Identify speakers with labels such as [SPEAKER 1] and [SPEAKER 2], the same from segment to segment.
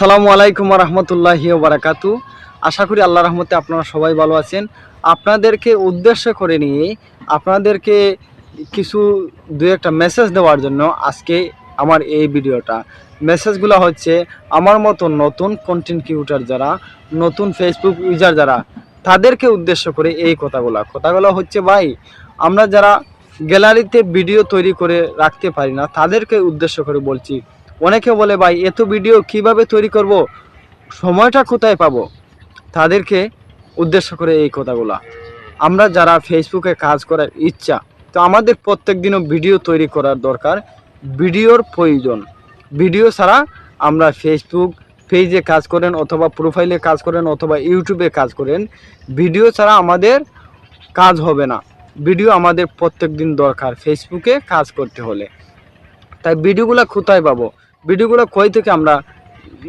[SPEAKER 1] সালামু আলাইকুম রহমতুল্লাহ বারাকাতু আশা করি আল্লাহ রহমতে আপনারা সবাই ভালো আছেন। আপনাদেরকে উদ্দেশ্য করে নিয়ে আপনাদেরকে কিছু দু একটা মেসেজ দেওয়ার জন্য আজকে আমার এই ভিডিওটা। মেসেজগুলো হচ্ছে, আমার মতো নতুন কন্টেন্ট ক্রিয়েটার যারা, নতুন ফেসবুক ইউজার যারা, তাদেরকে উদ্দেশ্য করে এই কথাগুলো। কথাগুলো হচ্ছে, ভাই, আমরা যারা গ্যালারিতে ভিডিও তৈরি করে রাখতে পারি না, তাদেরকে উদ্দেশ্য করে বলছি অনেকে বলে, ভাই, এত ভিডিও কীভাবে তৈরি করব? সময়টা কোথায় পাবো? তাদেরকে উদ্দেশ্য করে এই কথাগুলা। আমরা যারা ফেসবুকে কাজ করার ইচ্ছা, তো আমাদের প্রত্যেক দিনও ভিডিও তৈরি করার দরকার, ভিডিওর প্রয়োজন। ভিডিও ছাড়া আমরা ফেসবুক পেজে কাজ করেন অথবা প্রোফাইলে কাজ করেন অথবা ইউটিউবে কাজ করেন, ভিডিও ছাড়া আমাদের কাজ হবে না। ভিডিও আমাদের প্রত্যেক দিন দরকার ফেসবুকে কাজ করতে হলে। তাই ভিডিওগুলো কোথায় পাবো? ভিডিওগুলো কই থেকে আমরা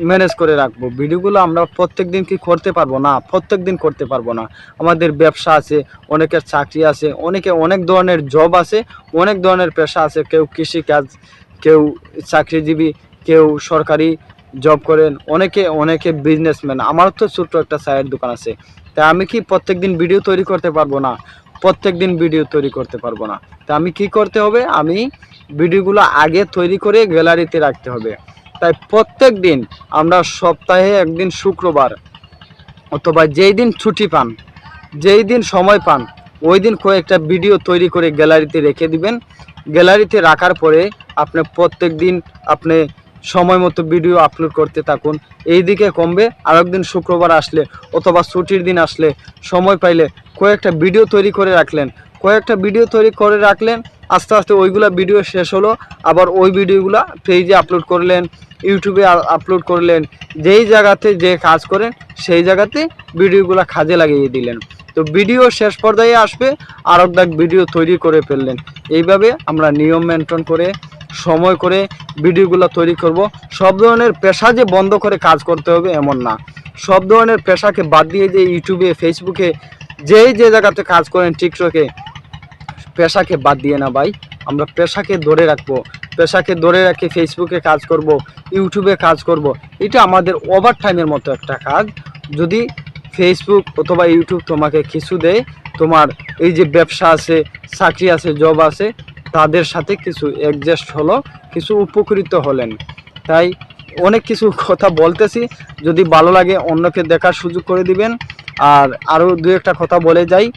[SPEAKER 1] ম্যানেজ করে রাখব? ভিডিওগুলো আমরা প্রত্যেক দিন কি করতে পারব না? প্রত্যেক দিন করতে পারব না। আমাদের ব্যবসা আছে, অনেকের চাকরি আছে, অনেকে অনেক ধরনের জব আছে, অনেক ধরনের পেশা আছে। কেউ কৃষিকাজ কেউ চাকরিজীবী, কেউ সরকারি জব করেন, অনেকে অনেকে বিজনেসম্যান আমার তো ছোট্ট একটা চায়ের দোকান আছে। তাই আমি কি প্রত্যেক দিন ভিডিও তৈরি করতে পারব না? প্রত্যেক দিন ভিডিও তৈরি করতে পারব না। তা আমি কি করতে হবে? আমি ভিডিওগুলো আগে তৈরি করে গ্যালারিতে রাখতে হবে। তাই প্রত্যেক দিন আমরা সপ্তাহে একদিন শুক্রবার অথবা যেই দিন ছুটি পান, যেই দিন সময় পান, ওই দিন কয়েকটা ভিডিও তৈরি করে গ্যালারিতে রেখে দিবেন। গ্যালারিতে রাখার পরে আপনি প্রত্যেক দিন আপনি সময় মতো ভিডিও আপলোড করতে থাকুন। এই দিকে কমবে, আরেকদিন শুক্রবার আসলে অথবা ছুটির দিন আসলে সময় পাইলে কয়েকটা ভিডিও তৈরি করে রাখলেন। কয়েকটা ভিডিও তৈরি করে রাখলেন আস্তে আস্তে ওইগুলা ভিডিও শেষ হলো। আবার ওই ভিডিওগুলা পেজে আপলোড করলেন ইউটিউবে আপলোড করলেন, যেই জায়গাতে যে কাজ করেন, সেই জায়গাতে ভিডিওগুলো কাজে লাগিয়ে দিলেন। তো ভিডিও শেষ পর্যায়ে আসবে আর এক ভিডিও তৈরি করে ফেললেন। এইভাবে আমরা নিয়ম মেনটেন করে, সময় করে ভিডিওগুলো তৈরি করব। সব ধরনের পেশা যে বন্ধ করে কাজ করতে হবে এমন না। সব ধরনের পেশাকে বাদ দিয়ে যে ইউটিউবে ফেসবুকে যেই যে জায়গাতে কাজ করেন টিকটকে পেশাকে বাদ দিয়ে না ভাই। আমরা পেশাকে ধরে রাখব। পেশাকে ধরে রাখে ফেসবুকে কাজ করব ইউটিউবে কাজ করব। এটা আমাদের ওভার টাইমের মতো একটা কাজ। যদি ফেসবুক অথবা ইউটিউব তোমাকে কিছু দেয়, তোমার এই যে ব্যবসা আছে, চাকরি আছে জব আছে, তাদের সাথে কিছু অ্যাডজাস্ট হলো, কিছু উপকৃত হলেন। তাই অনেক কিছু কথা বলতেছি। যদি ভালো লাগে, অন্যকে দেখার সুযোগ করে দিবেন। আর আরও দু একটা কথা বলে যাই।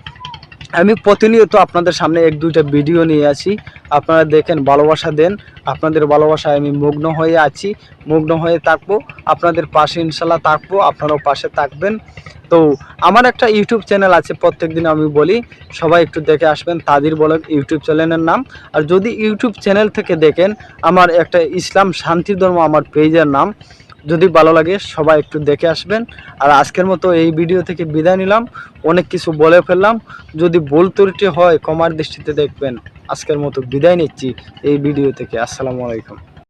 [SPEAKER 1] আমি প্রতিনিয়ত আপনাদের সামনে এক দুইটা ভিডিও নিয়ে আসি আপনারা দেখেন, ভালোবাসা দেন। আপনাদের ভালোবাসায় আমি মুগ্ন হয়ে আছি। মুগ্ন হয়ে থাকব। আপনাদের পাশে ইনশাল্লাহ থাকব। আপনারাও পাশে থাকবেন। তো আমার একটা ইউটিউব চ্যানেল আছে প্রত্যেক দিন আমি বলি, সবাই একটু দেখে আসবেন। তাদের বলে ইউটিউব চ্যানেলের নাম। আর যদি ইউটিউব চ্যানেল থেকে দেখেন, আমার একটা ইসলাম শান্তি ধর্ম আমার পেজের নাম। যদি ভালো লাগে, সবাই একটু দেখে আসবেন। আর আজকের মতো এই ভিডিও থেকে বিদায় নিলাম। অনেক কিছু বলে ফেললাম। যদি ভুল ত্রুটি হয় কমার দৃষ্টিতে দেখবেন। আজকের মতো বিদায় নিচ্ছি এই ভিডিও থেকে। আসসালামু আলাইকুম।